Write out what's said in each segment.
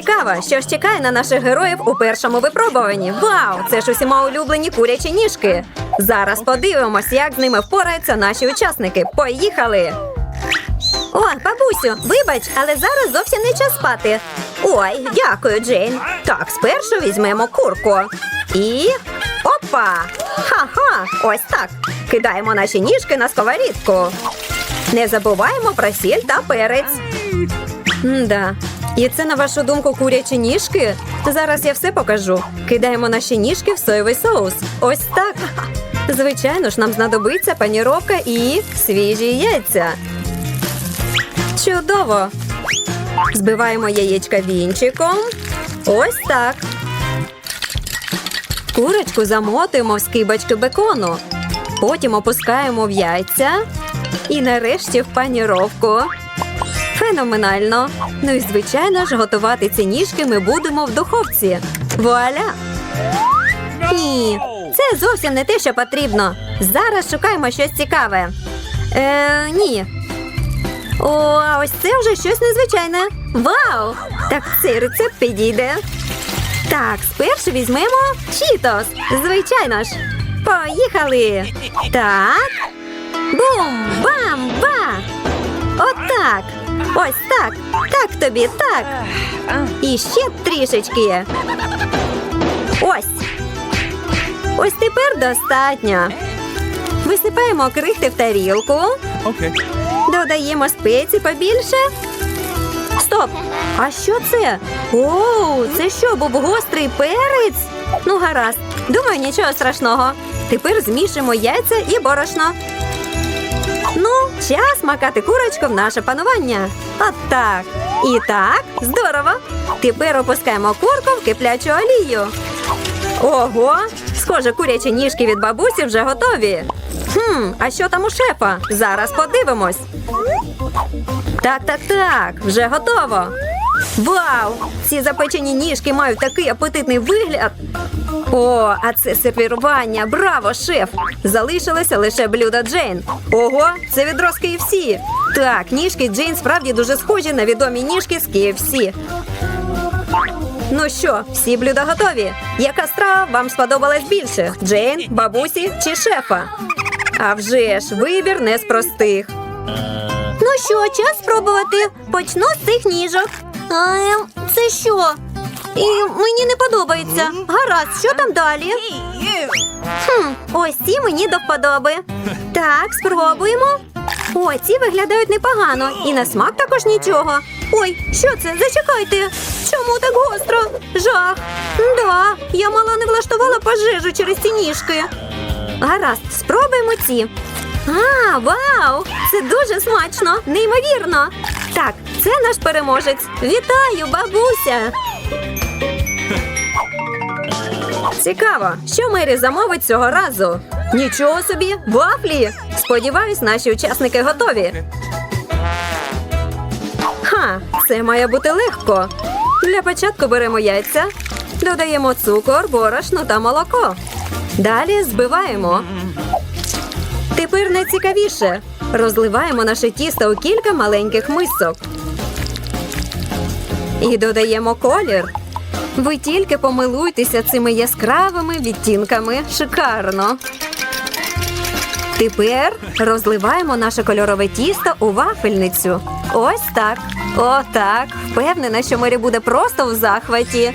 Цікаво, що ж чекає на наших героїв у першому випробуванні. Вау! Це ж усіма улюблені курячі ніжки. Зараз подивимось, як з ними впораються наші учасники. Поїхали! О, бабусю, вибач, але зараз зовсім не час спати. Ой, дякую, Джейн. Так, спершу візьмемо курку. І. Опа! Ха-ха! Ось так. Кидаємо наші ніжки на сковорідку. Не забуваємо про сіль та перець. Да. І це, на вашу думку, курячі ніжки? Зараз я все покажу. Кидаємо наші ніжки в соєвий соус. Ось так. Звичайно ж, нам знадобиться паніровка і свіжі яйця. Чудово! Збиваємо яєчка вінчиком. Ось так. Курочку замотуємо в скибочки бекону. Потім опускаємо в яйця. І нарешті в паніровку. Феноменально. Ну і звичайно ж, готувати ці ніжки ми будемо в духовці. Вуаля! Ні, це зовсім не те, що потрібно. Зараз шукаємо щось цікаве. Е, ні. О, а ось це вже щось незвичайне. Вау! Так цей рецепт підійде. Так, спершу візьмемо чітос. Звичайно ж. Поїхали. Так. Бум! Бам! Ба! Отак. Ось так. Так тобі, так. І ще трішечки. Ось. Ось тепер достатньо. Висипаємо крихти в тарілку. Okay. Додаємо спеції побільше. Стоп! А що це? Оу, це що, був гострий перець? Ну, гаразд. Думаю, нічого страшного. Тепер змішуємо яйця і борошно. Час макати курочку в наше панування. От так. І так, здорово. Тепер опускаємо курку в киплячу олію. Ого! Схоже, курячі ніжки від бабусі вже готові. Хм, а що там у шефа? Зараз подивимось. Так, так, так, вже готово. Вау! Ці запечені ніжки мають такий апетитний вигляд. О, а це сервірування. Браво, шеф! Залишилося лише блюдо Джейн. Ого, це відро з KFC. Так, ніжки Джейн справді дуже схожі на відомі ніжки з KFC. Ну що, всі блюда готові? Яка страва вам сподобалась більше? Джейн, бабусі чи шефа? А вже ж вибір не з простих. Ну що, час спробувати. Почну з цих ніжок. Ем, це що? І мені не подобається. Гаразд, що там далі? Хм, ось ці мені до вподоби. Так, спробуємо. О, ці виглядають непогано. І на смак також нічого. Ой, що це? Зачекайте. Чому так гостро? Жах. Да, я мало не влаштувала пожежу через ці ніжки. Гаразд, спробуємо ці. А, вау! Це дуже смачно, неймовірно. Так, це наш переможець. Вітаю, бабуся! Цікаво, що Мері замовить цього разу. Нічого собі, вафлі. Сподіваюсь, наші учасники готові. Ха, це має бути легко. Для початку беремо яйця, додаємо цукор, борошно та молоко. Далі збиваємо. Тепер найцікавіше. Розливаємо наше тісто у кілька маленьких мисок. І додаємо колір. Ви тільки помилуйтеся цими яскравими відтінками. Шикарно. Тепер розливаємо наше кольорове тісто у вафельницю. Ось так. Отак. Впевнена, що Мері буде просто в захваті.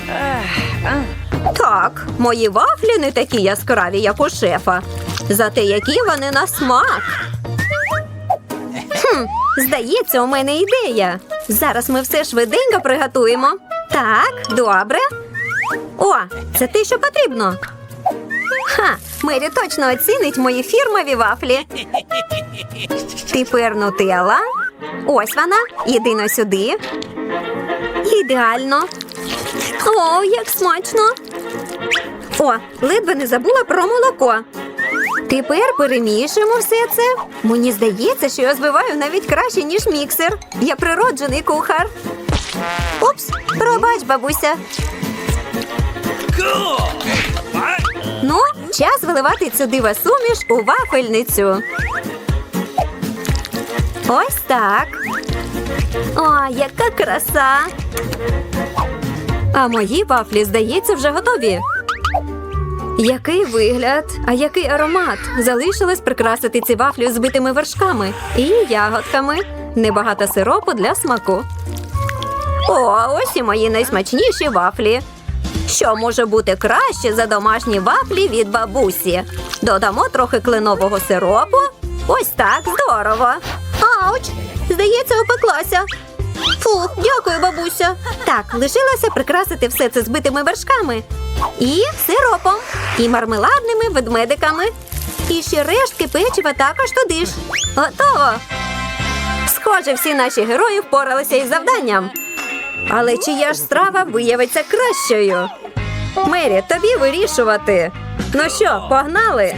Так, мої вафлі не такі яскраві, як у шефа. Зате які вони на смак. Хм, здається, у мене ідея. Зараз ми все швиденько приготуємо. Так, добре. О, це те, що потрібно. Ха, Мері точно оцінить мої фірмові вафлі. Тепер нутелла. Ось вона. Єдино сюди. Ідеально. О, як смачно. О, ледве не забула про молоко. Тепер перемішуємо все це. Мені здається, що я збиваю навіть краще, ніж міксер. Я природжений кухар. Упс, пробач, бабуся. Ну, час виливати цю дива суміш у вафельницю. Ось так. О, яка краса. А мої вафлі, здається, вже готові. Який вигляд, а який аромат! Залишилось прикрасити ці вафлі збитими вершками і ягодками. Небагато сиропу для смаку. О, ось і мої найсмачніші вафлі. Що може бути краще за домашні вафлі від бабусі? Додамо трохи кленового сиропу. Ось так, здорово. Ауч! Здається, опеклася. Фух, дякую, бабуся. Так, лишилося прикрасити все це збитими вершками. І сиропом, і мармеладними ведмедиками. І ще рештки печива також туди ж. Готово. Схоже, всі наші герої впоралися із завданням. Але чия ж страва виявиться кращою? Мері, тобі вирішувати. Ну що, погнали?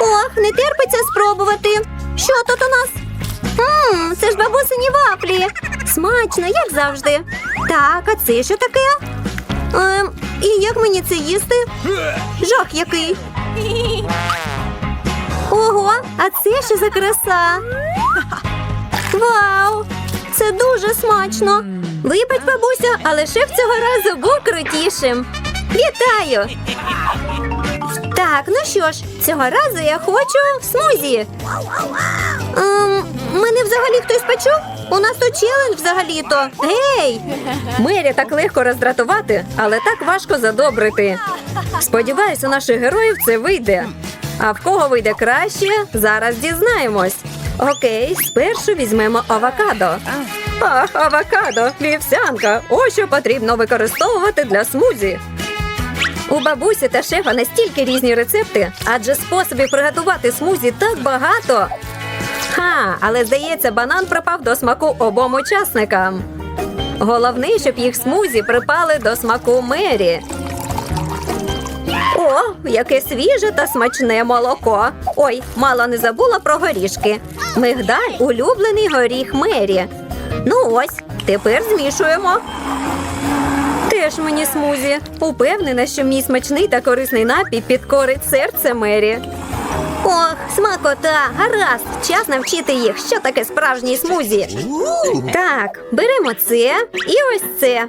Ох, не терпиться спробувати. Що тут у нас? Ммм, це ж бабусині вафлі. Смачно, як завжди. Так, а це що таке? Ем, і як мені це їсти? Жах який. Ого, а це що за краса? Вау! Це дуже смачно. Вибач, бабуся, але шеф цього разу був крутішим. Вітаю! Так, ну що ж, цього разу я хочу в смузі. Ем, мене взагалі хтось почув? У нас тут челендж взагалі-то. Гей! Мері так легко роздратувати, але так важко задобрити. Сподіваюся, у наших героїв це вийде. А в кого вийде краще, зараз дізнаємось. Окей, спершу візьмемо авокадо. Ах, авокадо, вівсянка. Ось що потрібно використовувати для смузі. У бабусі та шефа настільки різні рецепти, адже способів приготувати смузі так багато. Ха, але здається, банан припав до смаку обом учасникам. Головне, щоб їх смузі припали до смаку мері. О, яке свіже та смачне молоко. Ой, мало не забула про горішки. Мигдаль улюблений горіх мері. Ну ось, тепер змішуємо. Теж мені смузі. Упевнена, що мій смачний та корисний напій підкорить серце Мері. Ох, смакота, гаразд, час навчити їх, що таке справжній смузі. Так, беремо це і ось це.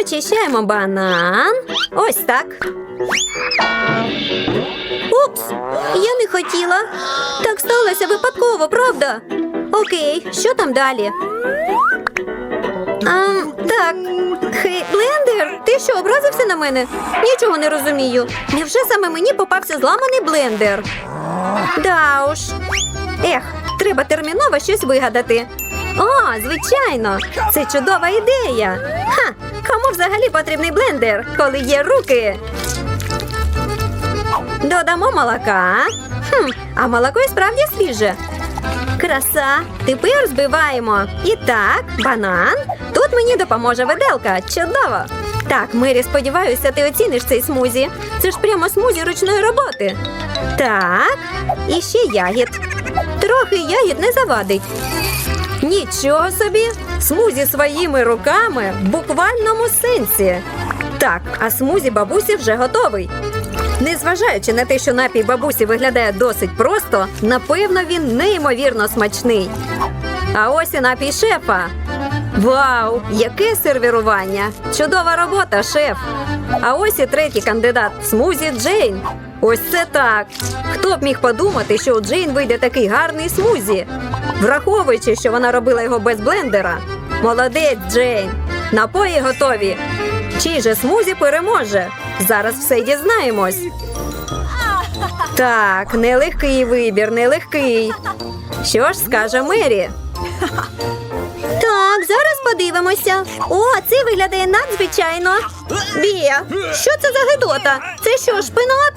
Очищаємо банан. Ось так. Упс, я не хотіла. Так сталося випадково, правда? Окей, що там далі? А, так, блендер, ти що, образився на мене? Нічого не розумію. Невже саме мені попався зламаний блендер? Да уж. Ех, треба терміново щось вигадати. О, звичайно, це чудова ідея. Ха, кому взагалі потрібний блендер, коли є руки? Додамо молока. Хм, а молоко і справді свіже. Краса. Тепер збиваємо. І так, банан. Тут мені допоможе виделка. Чудово. Так, Мері, сподіваюся, ти оціниш цей смузі. Це ж прямо смузі ручної роботи. Так, і ще ягід. Трохи ягід не завадить. Нічого собі! Смузі своїми руками в буквальному сенсі. Так, а смузі бабусі вже готовий. Незважаючи на те, що напій бабусі виглядає досить просто, напевно, він неймовірно смачний. А ось і напій шефа. Вау, яке сервірування! Чудова робота, шеф! А ось і третій кандидат смузі Джейн. Ось це так. Хто б міг подумати, що у Джейн вийде такий гарний смузі, враховуючи, що вона робила його без блендера. Молодець, Джейн. Напої готові. Чий же смузі переможе? Зараз все дізнаємось. Так, нелегкий вибір, нелегкий. Що ж скаже Мері? Зараз подивимося. О, це виглядає надзвичайно. Бія, що це за гидота? Це що, шпинат?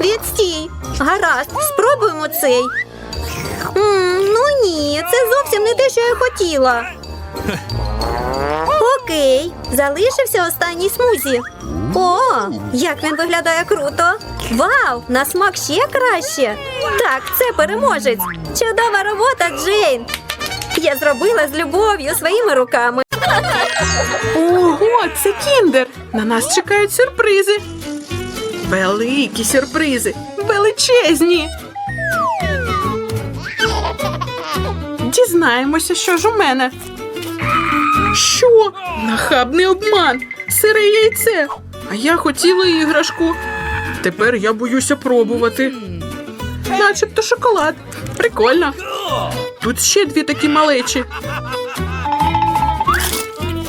Відстій. Гаразд, спробуємо цей. м ну ні, це зовсім не те, що я хотіла. Окей, залишився останній смузі. О, як він виглядає круто! Вау, на смак ще краще. Так, це переможець. Чудова робота, Джейн. Я зробила з любов'ю своїми руками. Ого, це кіндер! На нас чекають сюрпризи. Великі сюрпризи, величезні. Дізнаємося, що ж у мене. Що? Нахабний обман. Сире яйце. А я хотіла іграшку. Тепер я боюся пробувати. Начебто шоколад. Прикольно. Тут ще дві такі малечі.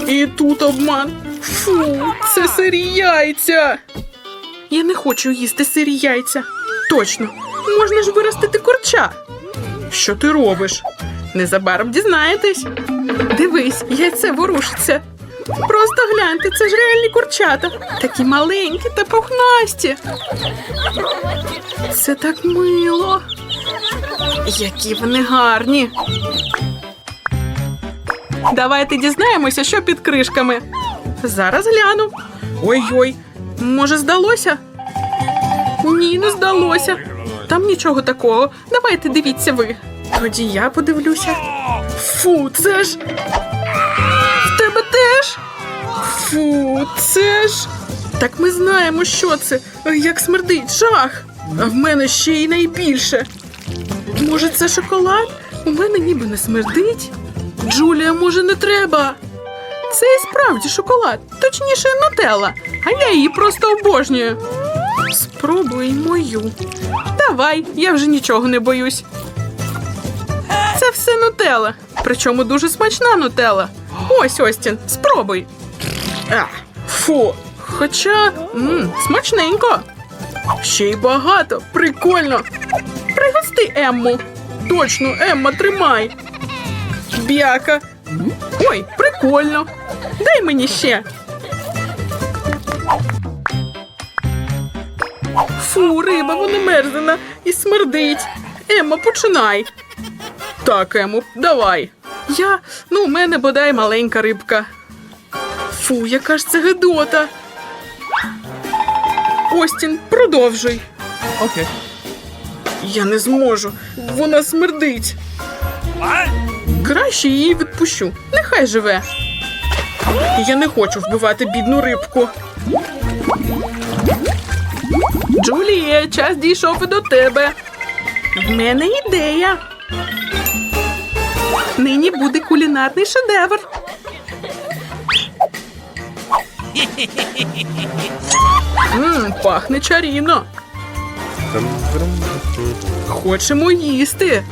І тут обман. Фу, це сирі яйця. Я не хочу їсти сирі яйця. Точно, можна ж виростити курча. Що ти робиш? Незабаром дізнаєтесь. Дивись, яйце ворушиться. Просто гляньте, це ж реальні курчата. Такі маленькі та пухнасті. Це так мило. Які вони гарні. Давайте дізнаємося, що під кришками. Зараз гляну. Ой-ой, може, здалося? Ні, не здалося. Там нічого такого. Давайте дивіться ви. Тоді я подивлюся. Фу, це ж. Теж? Фу, це ж. Так ми знаємо, що це. Як смердить, жах. А в мене ще й найбільше. Може, це шоколад? У мене ніби не смердить. Джулія, може, не треба. Це і справді шоколад, точніше, нутелла, а я її просто обожнюю. Спробуй мою. Давай, я вже нічого не боюсь. Це все нутелла, причому дуже смачна нутелла. Ось Остін, спробуй. А, фу. Хоча м, смачненько. Ще й багато, прикольно. Пригости Емму. Точно, Емма, тримай. Бяка. Ой, прикольно. Дай мені ще. Фу, риба, вона мерзена і смердить. Емма, починай. Так, Ему, давай. Я, ну, у мене бодай маленька рибка. Фу, яка ж це гидота. Остін, продовжуй. Okay. Я не зможу. Вона смердить. Краще її відпущу. Нехай живе. Я не хочу вбивати бідну рибку. Джулія, час дійшов і до тебе. В мене ідея. Нині буде кулінарний шедевр. Мм, пахне чарівно. Хочемо їсти.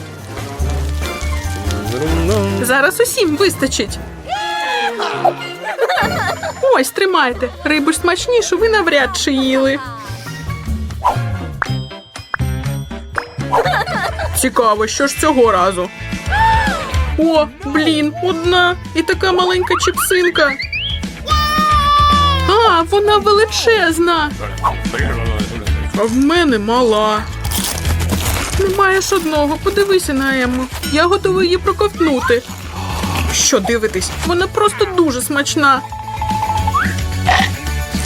Зараз усім вистачить. Ось, тримайте. Рибу ж смачнішу ви навряд чи їли. Цікаво, що ж цього разу. О, блін, одна і така маленька чіпсинка. А, вона величезна. А в мене мала. Немає ж одного. Подивися на Ему. Я готова її проковтнути. Що дивитись? Вона просто дуже смачна.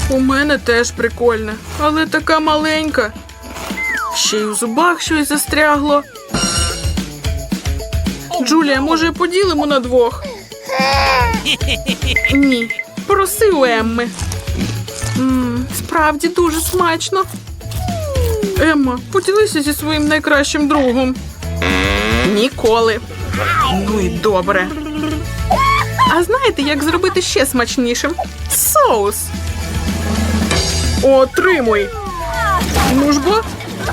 У мене теж прикольна, але така маленька. Ще й у зубах щось застрягло. Джулія, може, поділимо на двох? Ні. Проси у Емми. Справді дуже смачно. Емма, поділися зі своїм найкращим другом. Ніколи. Ну і добре. А знаєте, як зробити ще смачнішим? Соус. Отримуй. Ну ж бо,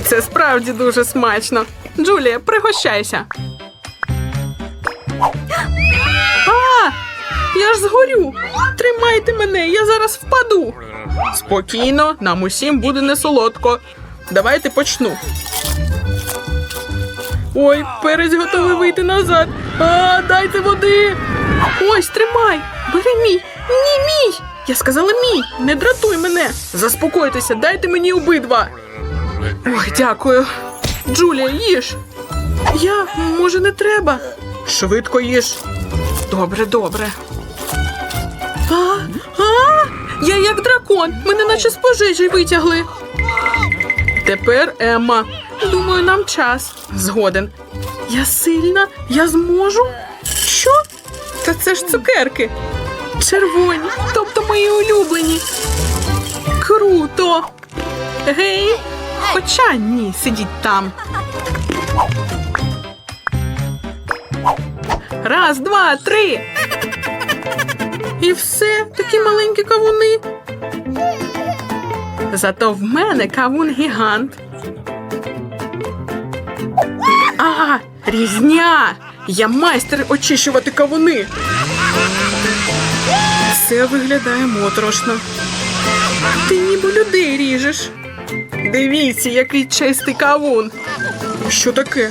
це справді дуже смачно. Джулія, пригощайся. А! Я ж згорю. Тримайте мене, я зараз впаду. Спокійно, нам усім буде не солодко. Давайте почну. Ой, перець готовий вийти назад. А, дайте води. Ось, тримай. Бери мій. Ні, мій. Я сказала мій. Не дратуй мене. Заспокойтеся, дайте мені обидва. Ой, дякую. Джулія, їж. Я, може, не треба. Швидко їж. Добре, добре. А, а, я як дракон. Мене наче з пожежі витягли. Тепер Емма. Думаю, нам час. Згоден. Я сильна, я зможу. Що? Та це ж цукерки. Червоні, тобто мої улюблені. Круто. Гей. Хоча ні, сидіть там. Раз, два, три. І все, такі маленькі кавуни. Зато в мене кавун гігант. А, різня! Я майстер очищувати кавуни. Це виглядає моторошно. Ти ніби людей ріжеш. Дивіться, який чистий кавун. Що таке?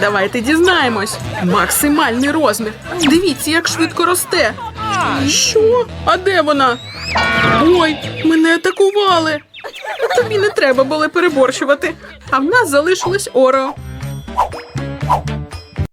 Давайте дізнаємось. Максимальний розмір. Дивіться, як швидко росте. Що? А де вона? Ой, мене атакували. Тобі не треба було переборщувати. А в нас залишилось Орео.